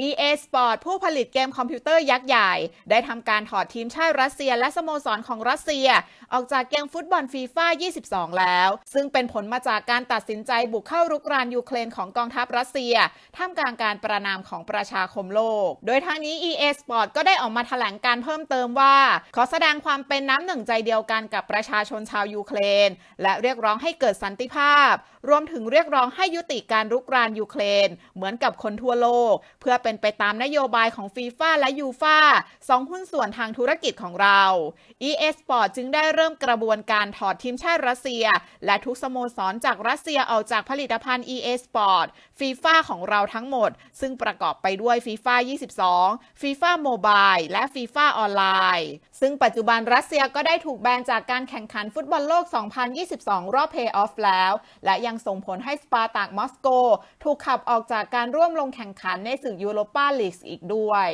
EA Sport ผู้ผลิตเกมคอมพิวเตอร์ยักษ์ใหญ่ ได้ทำการถอดทีมชาติรัสเซียและสโมสรของรัสเซีย ออกจากเกมฟุตบอลฟีฟ่า22 แล้ว ซึ่งเป็นผลมาจากการตัดสินใจบุกเข้ารุกรานยูเครนของกองทัพรัสเซีย ท่ามกลางการประนามของประชาคมโลก โดยทางนี้ EA Sport ก็ได้ออกมาแถลงการเพิ่มเติมว่า ขอแสดงความเป็นน้ำหนึ่งใจเดียวกันกับประชาชนชาวยูเครน และเรียกร้องให้เกิดสันติภาพ รวมถึงเรียกร้องให้ยุติการรุกรานยูเครน เหมือนกับคนทั่วโลก เพื่อเป็นไปตามนโยบายของฟีฟ่าและยูฟ่าสองหุ้นส่วนทางธุรกิจของเรา EA Sport จึงได้เริ่มกระบวนการถอดทีมชาติรัสเซีย และทุกสโมสรจากรัสเซียออกจากผลิตภัณฑ์ EA Sport ฟีฟ่าของเราทั้งหมด ซึ่งประกอบไปด้วยฟีฟ่า22 ฟีฟ่าโมบายและฟีฟ่าออนไลน์ซึ่งปัจจุบันรัสเซียก็ได้ถูกแบนจากการแข่งขันฟุตบอลโลก 2022 รอบเพย์ออฟแล้ว และยังส่งผลให้สปาร์ตากมอสโก ถูกขับออกจากการร่วมลงแข่งขันในศึกยูโรปาลีกอีกด้วย